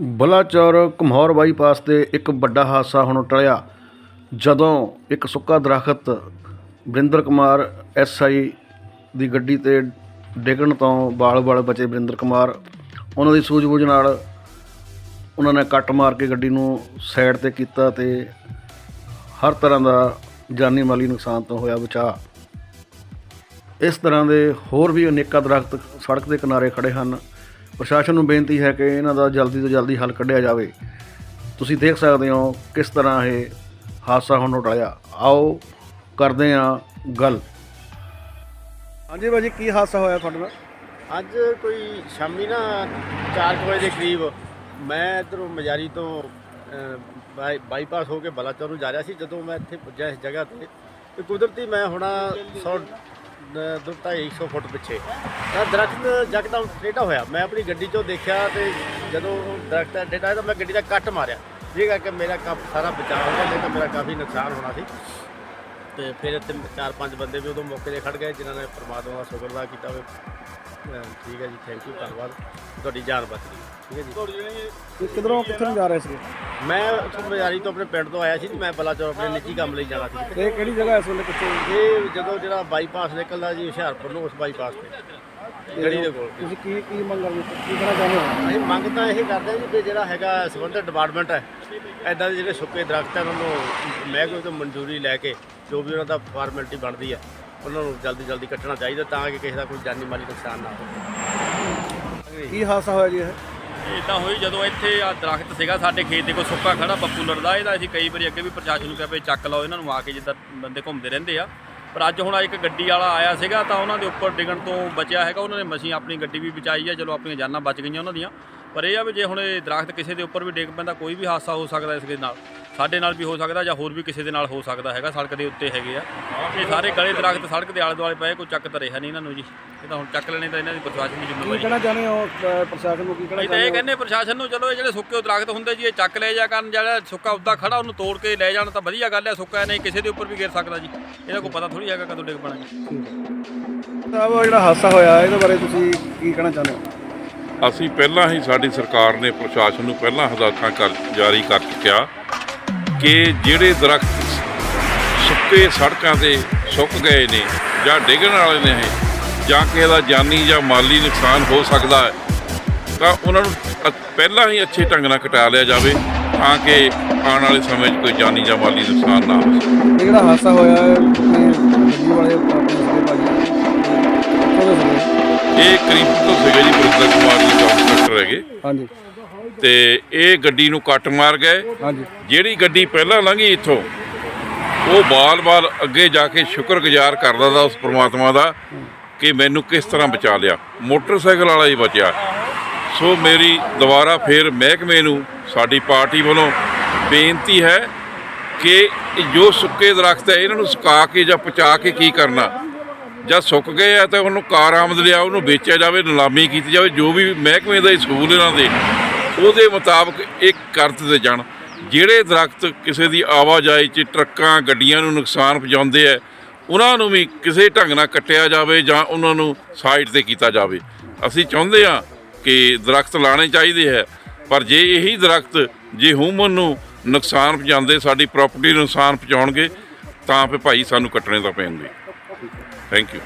Balachaur ਘਮੌਰ bypass ਤੇ ਇੱਕ ਵੱਡਾ ਹਾਦਸਾ ਹੁਣ ਟਲਿਆ। ਜਦੋਂ ਇੱਕ ਸੁੱਕਾ ਦਰਖਤ ਵਰਿੰਦਰ ਕੁਮਾਰ ਐਸਆਈ ਦੀ ਗੱਡੀ ਤੇ ਡਿੱਗਣ ਤੋਂ ਬਾਲ-ਬਾਲ ਬਚੇ ਵਰਿੰਦਰ ਕੁਮਾਰ, ਉਹਨਾਂ ਦੀ ਸੂਝ-ਬੂਝ ਨਾਲ ਉਹਨਾਂ ਨੇ ਕੱਟ ਮਾਰ ਕੇ ਗੱਡੀ ਨੂੰ ਸਾਈਡ ਤੇ ਕੀਤਾ ਤੇ ਹਰ ਤਰ੍ਹਾਂ ਦਾ ਜਾਨੀ ਮਾਲੀ ਨੁਕਸਾਨ ਤੋਂ ਹੋਇਆ ਬਚਾਅ। ਇਸ ਤਰ੍ਹਾਂ ਦੇ ਹੋਰ ਵੀ ਅਨੇਕਾਂ ਦਰਖਤ ਸੜਕ ਦੇ ਕਿਨਾਰੇ ਖੜੇ ਹਨ। ਪ੍ਰਸ਼ਾਸਨ ਨੂੰ ਬੇਨਤੀ ਹੈ ਕਿ ਇਹਨਾਂ ਦਾ ਜਲਦੀ ਤੋਂ ਜਲਦੀ ਹੱਲ ਕੱਢਿਆ ਜਾਵੇ। ਤੁਸੀਂ ਦੇਖ ਸਕਦੇ ਹੋ ਕਿਸ ਤਰ੍ਹਾਂ ਇਹ ਹਾਦਸਾ ਹੁਣ ਟਲਿਆ ਆਓ, ਕਰਦੇ ਹਾਂ ਗੱਲ। ਹਾਂਜੀ ਭਾਜੀ, ਕੀ ਹਾਦਸਾ ਹੋਇਆ ਤੁਹਾਡੇ ਨਾਲ? ਅੱਜ ਕੋਈ ਸ਼ਾਮੀ ਨਾ 4 ਵਜੇ ਦੇ ਕਰੀਬ ਮੈਂ ਇਧਰੋਂ ਮਜਾਰੀ ਤੋਂ ਬਾਈ- ਬਾਈਪਾਸ ਹੋ ਕੇ ਬਲਾਚੌਰ ਨੂੰ ਜਾ ਰਿਹਾ ਸੀ। ਜਦੋਂ ਮੈਂ ਇੱਥੇ ਪੁੱਜਿਆ ਇਸ ਜਗ੍ਹਾ ਤੇ ਤੇ ਕੁਦਰਤੀ ਮੈਂ ਹੁਣਾ 100 ਦੋ ਢਾਈ 100 ਫੁੱਟ ਪਿੱਛੇ। ਤਾਂ ਦਰਖਤ ਜਕਦਮ ਟੇਢਾ ਹੋਇਆ। ਮੈਂ ਆਪਣੀ ਗੱਡੀ 'ਚੋਂ ਦੇਖਿਆ ਤੇ ਜਦੋਂ ਉਹ ਦਰਖਤ ਟੇਢਾ ਹੋਇਆ ਤਾਂ ਮੈਂ ਗੱਡੀ ਦਾ ਕੱਟ ਮਾਰਿਆ। ਜਿਹਦੇ ਕਰਕੇ ਮੇਰਾ ਕੰਮ ਸਾਰਾ ਬਚਾਅ ਹੋ ਗਿਆ, ਨਹੀਂ ਤਾਂ ਮੇਰਾ ਕਾਫੀ ਨੁਕਸਾਨ ਹੋਣਾ ਸੀ। ਤੇ ਫਿਰ ਇੱਥੇ ਚਾਰ ਪੰਜ ਬੰਦੇ ਵੀ ਉਦੋਂ ਮੌਕੇ 'ਤੇ ਖੜ ਗਏ, ਜਿਨ੍ਹਾਂ ਨੇ ਪਰਮਾਤਮਾ ਦਾ ਸ਼ੁਕਰ ਅਦਾ ਕੀਤਾ ਹੋਵੇ ਠੀਕ ਹੈ ਜੀ ਥੈਂਕ ਯੂ ਧੰਨਵਾਦ। ਤੁਹਾਡੀ ਜਾਨ ਬਚ ਗਈ। ਠੀਕ ਹੈ ਜੀ। ਇਹ ਕਿਧਰੋਂ ਕਿੱਥੇ ਨੂੰ ਜਾ ਰਹੇ ਸੀ ਮੈਂ ਉੱਥੋਂ ਬਜ਼ਾਰੀ ਤੋਂ ਆਪਣੇ ਪਿੰਡ ਤੋਂ ਆਇਆ ਸੀ ਤੇ ਮੈਂ ਬਲਾਚੌਰ ਆਪਣੇ ਨਿੱਜੀ ਕੰਮ ਲਈ ਜਾਣਾ ਸੀ। ਤੇ ਕਿਹੜੀ ਜਗ੍ਹਾ ਇਸ ਵੇਲੇ ਕਿੱਥੇ? ਇਹ ਜਦੋਂ ਜਿਹੜਾ ਬਾਈਪਾਸ ਨਿਕਲਦਾ ਜੀ ਹੁਸ਼ਿਆਰਪੁਰ ਨੂੰ ਉਸ ਬਾਈਪਾਸ ਤੇ। ਗੜੀ ਦੇ ਕੋਲ। ਤੁਸੀਂ ਕੀ ਕੀ ਮੰਗ ਕਰਦੇ ਕੀ ਕਹਿਣਾ ਚਾਹੁੰਦੇ ਹੋ? ਅਸੀਂ ਮੰਗ ਤਾਂ ਇਹ ਕਰਦੇ ਹਾਂ ਜੀ ਵੀ ਜਿਹੜਾ ਹੈਗਾ ਸੰਬੰਧਿਤ ਡਿਪਾਰਟਮੈਂਟ ਹੈ ਐਦਾਂ ਦੇ ਜਿਹੜੇ ਸੁੱਕੇ ਦਰਖਤ ਹਨ ਉਹਨੂੰ ਮਹਿਕਮੇ ਤੋਂ ਮਨਜ਼ੂਰੀ ਲੈ ਕੇ ਜੋ ਵੀ ਉਹਨਾਂ ਦਾ ਫਾਰਮੈਲਿਟੀ ਬਣਦੀ ਹੈ ਉਹਨਾਂ ਨੂੰ ਜਲਦੀ ਜਲਦੀ ਕੱਟਣਾ ਚਾਹੀਦਾ ਤਾਂ ਕਿ ਕਿਸੇ ਦਾ ਕੋਈ ਜਾਨੀ ਮਾਲੀ ਨੁਕਸਾਨ ਨਾ ਹੋਵੇ। ਕੀ ਹਾਦਸਾ ਹੋਇਆ ਜੀ ਇਹ? ਇਦਾਂ ਹੋਈ ਜਦੋਂ ਇੱਥੇ ਆ ਦਰਖਤ ਸੀਗਾ ਸਾਡੇ ਖੇਤ ਦੇ ਕੋਲ ਸੁੱਕਾ ਖੜਾ ਪਪੂਲਰ ਦਾ ਇਹਦਾ। ਅਸੀਂ ਕਈ ਵਾਰੀ ਅੱਗੇ ਵੀ ਪ੍ਰਸ਼ਾਸਨ ਨੂੰ ਕਿਹਾ ਵੀ ਚੱਕ ਲਓ ਇਹਨਾਂ ਨੂੰ ਆ ਕੇ ਜਿੱਦਾਂ ਬੰਦੇ ਘੁੰਮਦੇ ਰਹਿੰਦੇ ਆ। ਪਰ ਅੱਜ ਹੁਣ ਇੱਕ ਗੱਡੀ ਵਾਲਾ ਆਇਆ ਸੀਗਾ ਤਾਂ ਉਹਨਾਂ ਦੇ ਉੱਪਰ ਡਿੱਗਣ ਤੋਂ ਬਚਿਆ ਹੈਗਾ। ਉਹਨਾਂ ਨੇ ਮਸੀਂ ਆਪਣੀ ਗੱਡੀ ਵੀ ਬਚਾਈ ਆ ਚਲੋ ਆਪਣੀਆਂ ਜਾਨਾਂ ਬਚ ਗਈਆਂ ਉਹਨਾਂ ਦੀਆਂ। ਪਰ ਇਹ ਆ ਵੀ ਜੇ ਹੁਣ ਇਹ ਦਰਖਤ ਕਿਸੇ ਦੇ ਉੱਪਰ ਵੀ ਡਿੱਗ ਪੈਂਦਾ ਕੋਈ ਵੀ ਹਾਦਸਾ ਹੋ ਸਕਦਾ ਇਸ ਦੇ ਨਾਲ। ਸਾਡੇ ਨਾਲ ਵੀ ਹੋ ਸਕਦਾ ਜਾਂ ਹੋਰ ਵੀ ਕਿਸੇ ਦੇ ਨਾਲ ਹੋ ਸਕਦਾ ਹੈਗਾ ਸੜਕ ਦੇ ਉੱਤੇ ਹੈਗੇ ਆ। ਇਹ ਸਾਰੇ ਗਲੇ ਦਰਖਤ ਸੜਕ ਦੇ ਆਲੇ ਦੁਆਲੇ ਪਏ ਕੋਈ ਚੱਕ ਤਾਂ ਰਿਹਾ ਨਹੀਂ ਇਹਨਾਂ ਨੂੰ ਜੀ। ਇਹ ਤਾਂ ਹੁਣ ਚੱਕ ਲੈਣੇ ਤਾਂ ਇਹਨਾਂ ਦੀ ਪ੍ਰਸ਼ਾਸਨ ਦੀ ਕੀ ਜ਼ਿੰਮੇਵਾਰੀ ਕਹਿਣਾ ਚਾਹੁੰਦੇ ਹੋ ਅਹ ਪ੍ਰਸ਼ਾਸਨ ਨੂੰ ਕੀ ਕਹਿਣਾ ਅਸੀਂ ਤਾਂ ਇਹ ਕਹਿੰਦੇ ਪ੍ਰਸ਼ਾਸਨ ਨੂੰ ਚਲੋ ਇਹ ਜਿਹੜੇ ਸੁੱਕੇ ਦਰਖਤ ਹੁੰਦੇ ਜੀ ਇਹ ਚੱਕ ਲੈ ਜਾ ਕਰਨ ਜਿਹੜਾ ਸੁੱਕਾ ਉੱਦਾਂ ਖੜਾ ਉਹਨੂੰ ਤੋੜ ਕੇ ਲੈ ਜਾਣ ਤਾਂ ਵਧੀਆ ਗੱਲ ਹੈ ਸੁੱਕਾ ਨਹੀਂ ਕਿਸੇ ਦੇ ਉੱਪਰ ਵੀ ਗਿਰ ਸਕਦਾ ਜੀ। ਇਹਦਾ ਕੋਈ ਪਤਾ ਥੋੜੀ ਹੈਗਾ ਕਦੋਂ ਡਿੱਗ ਪੈਣਾ ਜੀ। ਸਾਹਿਬ ਜਿਹੜਾ ਹਾਦਸਾ ਹੋਇਆ ਇਹਦੇ ਬਾਰੇ ਤੁਸੀਂ ਕੀ ਕਹਿਣਾ ਚਾਹੁੰਦੇ ਹੋ? ਅਸੀਂ ਪਹਿਲਾਂ ਹੀ ਸਾਡੀ ਸਰਕਾਰ ਨੇ ਪ੍ਰਸ਼ਾਸਨ ਨੂੰ ਪਹਿਲਾਂ ਹਦਾਇਤਾਂ ਕਰ ਜਾਰੀ ਕਰ ਚੁੱਕਿਆ ਕਿ ਜਿਹੜੇ ਦਰਖਤ ਸੁੱਕੇ ਸੜਕਾਂ ਤੇ ਸੁੱਕ ਗਏ ਨੇ ਜਾਂ ਡਿੱਗਣ ਵਾਲੇ ਨੇ ਜਾਂ ਕਿਸੇ ਦਾ ਜਾਨੀ ਜਾਂ ਮਾਲੀ ਨੁਕਸਾਨ ਹੋ ਸਕਦਾ ਹੈ ਤਾਂ ਉਹਨਾਂ ਨੂੰ ਪਹਿਲਾਂ ਹੀ ਅੱਛੇ ਢੰਗ ਨਾਲ ਕਟਾ ਲਿਆ ਜਾਵੇ ਤਾਂ ਕਿ ਆਉਣ ਵਾਲੇ ਸਮੇਂ 'ਚ ਕੋਈ ਜਾਨੀ ਜਾਂ ਮਾਲੀ ਨੁਕਸਾਨ ਨਾ ਹੋ ਸਕੇ। ਇਹ ਜਿਹੜਾ ਹਾਦਸਾ ਹੋਇਆ ਹੈ ਇਹ ਵਾਲੇ ਕਰੀਬ ਤੋਂ ਸੀਗੇ ਜੀ ਬਰਿੰਦਰ ਕੁਮਾਰ ਜੀ ਚੌਂਕ ਇੰਸਪੈਕਟਰ ਹੈਗੇ। ਹਾਂਜੀ। ਤੇ ਇਹ ਗੱਡੀ ਨੂੰ ਕੱਟ ਮਾਰ ਗਏ। ਹਾਂਜੀ। ਜਿਹੜੀ ਗੱਡੀ ਪਹਿਲਾਂ ਲੰਘੀ ਇੱਥੋਂ ਉਹ ਬਾਲ-ਬਾਲ ਅੱਗੇ ਜਾ ਕੇ ਸ਼ੁਕਰਗੁਜ਼ਾਰ ਕਰਦਾ ਦਾ ਉਸ ਪ੍ਰਮਾਤਮਾ ਦਾ ਕਿ ਮੈਨੂੰ ਕਿਸ ਤਰ੍ਹਾਂ ਬਚਾ ਲਿਆ। ਮੋਟਰਸਾਈਕਲ ਵਾਲਾ ਹੀ ਬਚਿਆ। ਸੋ ਮੇਰੀ ਦੁਬਾਰਾ ਫੇਰ ਮਹਿਕਮੇ ਨੂੰ, ਸਾਡੀ ਪਾਰਟੀ ਵੱਲੋਂ ਬੇਨਤੀ ਹੈ ਕਿ ਜੋ ਸੁੱਕੇ ਦਰਖਤ ਹੈ, ਇਹਨਾਂ ਨੂੰ ਸੁਕਾ ਕੇ ਜਾਂ ਪਚਾ ਕੇ ਕੀ ਕਰਨਾ? ਜਾਂ ਸੁੱਕ ਗਏ ਆ ਤਾਂ ਉਹਨੂੰ ਕਾਰ ਆਮਦ ਲਿਆ, ਉਹਨੂੰ ਵੇਚਿਆ ਜਾਵੇ, ਨਿਲਾਮੀ ਕੀਤੀ ਜਾਵੇ, ਜੋ ਵੀ ਮਹਿਕਮੇ ਦਾ ਅਸੂਲ ਇਹਨਾਂ ਦੇ, ਉਹਦੇ ਮੁਤਾਬਕ ਇਹ ਕਰ ਦਿੱਤੇ ਜਾਣ। ਜਿਹੜੇ ਦਰਖਤ ਕਿਸੇ ਦੀ ਆਵਾਜਾਈ 'ਚ ਟਰੱਕਾਂ, ਗੱਡੀਆਂ ਨੂੰ ਨੁਕਸਾਨ ਪਹੁੰਚਾਉਂਦੇ ਆ, ਉਹਨਾਂ ਨੂੰ ਵੀ ਕਿਸੇ ਢੰਗ ਨਾਲ ਕੱਟਿਆ ਜਾਵੇ ਜਾਂ ਉਹਨਾਂ ਨੂੰ ਸਾਈਡ ਤੇ ਕੀਤਾ ਜਾਵੇ। ਅਸੀਂ ਚਾਹੁੰਦੇ ਆ ਕਿ ਦਰਖਤ ਲਾਣੇ ਚਾਹੀਦੇ ਹੈ, ਪਰ ਜੇ ਇਹੀ ਦਰਖਤ, ਜੇ ਹਿਊਮਨ ਨੂੰ ਨੁਕਸਾਨ ਪਹੁੰਚਾਉਂਦੇ, ਸਾਡੀ ਪ੍ਰਾਪਰਟੀ ਨੂੰ ਨੁਕਸਾਨ ਪਹੁੰਚਾਉਣਗੇ, ਤਾਂ ਫਿਰ ਭਾਈ ਸਾਨੂੰ ਕੱਟਣੇ ਤਾਂ ਪੈਣਗੇ। Thank you